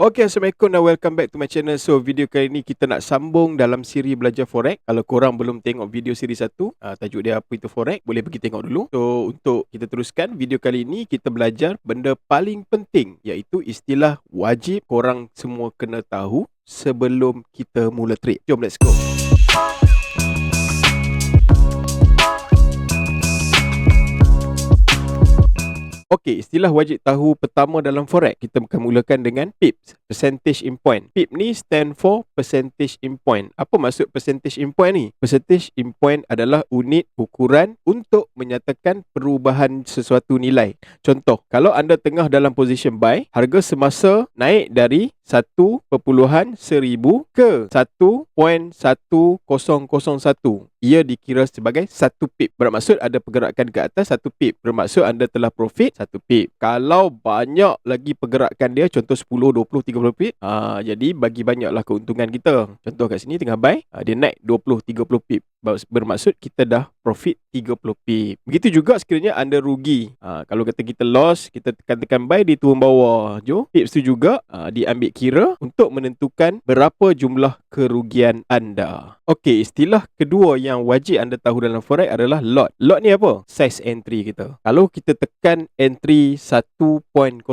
Okay, Assalamualaikum dan welcome back to my channel. So, video kali ni kita nak sambung dalam siri belajar Forex. Kalau korang belum tengok video siri satu, uh, tajuk dia apa itu Forex, boleh pergi tengok dulu. So, untuk kita teruskan, video kali ni kita belajar benda paling penting iaitu istilah wajib korang semua kena tahu sebelum kita mula trade. Jom, let's go. Okey, istilah wajib tahu pertama dalam forex kita akan mulakan dengan pips, percentage in point. Pip ni stand for percentage in point. Apa maksud percentage in point ni? Percentage in point adalah unit ukuran untuk menyatakan perubahan sesuatu nilai. Contoh, kalau anda tengah dalam position buy, harga semasa naik dari 1.1000 ke 1.1001 ia dikira sebagai satu pip. Bermaksud ada pergerakan ke atas satu pip. Bermaksud anda telah profit satu pip. Kalau banyak lagi pergerakan dia, contoh 10, 20, 30 pip, aa, jadi bagi banyaklah keuntungan kita. Contoh kat sini tengah buy, aa, dia naik 20, 30 pip. Bermaksud kita dah profit 30 pip. Begitu juga sekiranya anda rugi. Aa, kalau kata kita loss, kita tekan-tekan buy, dia turun bawah. Jo, pips tu juga aa, diambil kira untuk menentukan berapa jumlah kerugian anda. Okey, istilah kedua yang wajib anda tahu dalam forex adalah lot. Lot ni apa? Size entry kita. Kalau kita tekan entry 1.00 1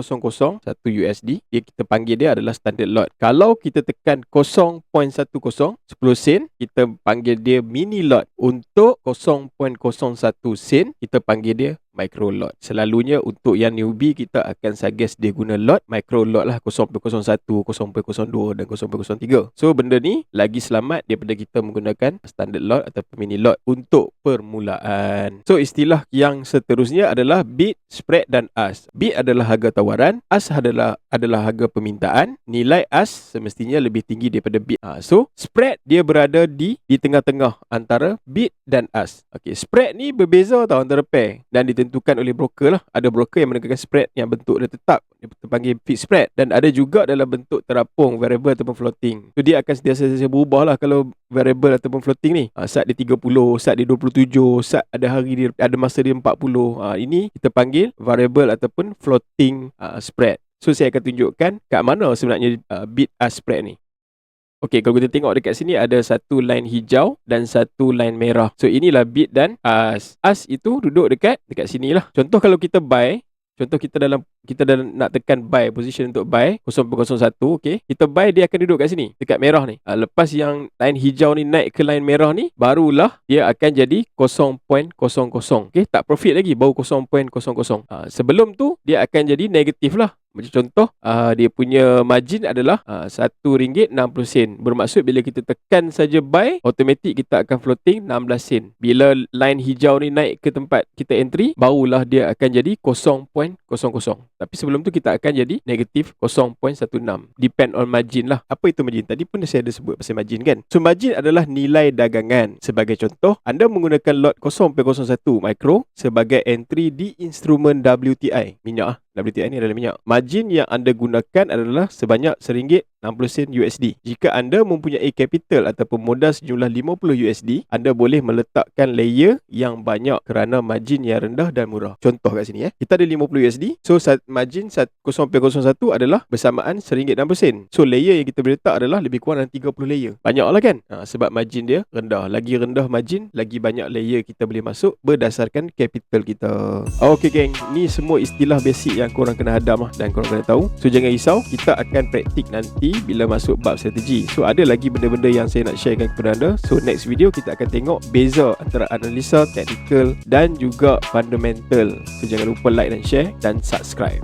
USD, dia kita panggil dia adalah standard lot. Kalau kita tekan 0.10 10 sen, kita panggil dia mini lot. Untuk 0.01 sen, kita panggil dia micro lot. Selalunya untuk yang newbie kita akan suggest dia guna lot micro lot lah 0.01, 0.02 dan 0.03. So benda ni lagi selamat daripada kita menggunakan standard lot atau mini lot untuk permulaan. So istilah yang seterusnya adalah bid, spread dan ask. Bid adalah harga tawaran, ask adalah adalah harga permintaan. Nilai ask semestinya lebih tinggi daripada bid. Ha, so spread dia berada di di tengah-tengah antara bid dan ask. Okay, spread ni berbeza tau antara pair dan ditentukan ditentukan oleh broker lah. Ada broker yang menegakkan spread yang bentuk dia tetap. Dia terpanggil fixed spread. Dan ada juga dalam bentuk terapung, variable ataupun floating. So dia akan sentiasa berubah lah kalau variable ataupun floating ni. Ha, saat dia 30, saat dia 27, saat ada hari dia, ada masa dia 40. Ha, ini kita panggil variable ataupun floating uh, spread. So saya akan tunjukkan kat mana sebenarnya uh, bid ask spread ni. Okey, kalau kita tengok dekat sini ada satu line hijau dan satu line merah. So inilah bid dan as. As itu duduk dekat dekat sini lah. Contoh kalau kita buy, contoh kita dalam kita dalam nak tekan buy position untuk buy 0.01 okey. Kita buy dia akan duduk kat sini dekat merah ni. Uh, lepas yang line hijau ni naik ke line merah ni, barulah dia akan jadi 0.00. Okey, tak profit lagi baru 0.00. Uh, sebelum tu dia akan jadi negatif lah. Macam contoh, uh, dia punya margin adalah uh, RM1.60. Bermaksud bila kita tekan saja buy, automatik kita akan floating 16 sen. Bila line hijau ni naik ke tempat kita entry, barulah dia akan jadi 0.00. Tapi sebelum tu kita akan jadi negatif 0.16. Depend on margin lah. Apa itu margin? Tadi pun saya ada sebut pasal margin kan? So margin adalah nilai dagangan. Sebagai contoh, anda menggunakan lot 0.01 micro sebagai entry di instrumen WTI. Minyak WTI ni adalah minyak. Margin yang anda gunakan adalah sebanyak RM1.60 USD. Jika anda mempunyai capital ataupun modal sejumlah 50 USD, anda boleh meletakkan layer yang banyak kerana margin yang rendah dan murah. Contoh kat sini eh. Kita ada 50 USD. So margin 0.01 adalah bersamaan RM1.60. So layer yang kita boleh letak adalah lebih kurang dalam 30 layer. Banyaklah kan? Ha, sebab margin dia rendah. Lagi rendah margin, lagi banyak layer kita boleh masuk berdasarkan capital kita. Okay geng, ni semua istilah basic yang yang korang kena hadam lah dan korang kena tahu. So jangan risau, kita akan praktik nanti bila masuk bab strategi. So ada lagi benda-benda yang saya nak sharekan kepada anda. So next video kita akan tengok beza antara analisa, technical dan juga fundamental. So jangan lupa like dan share dan subscribe.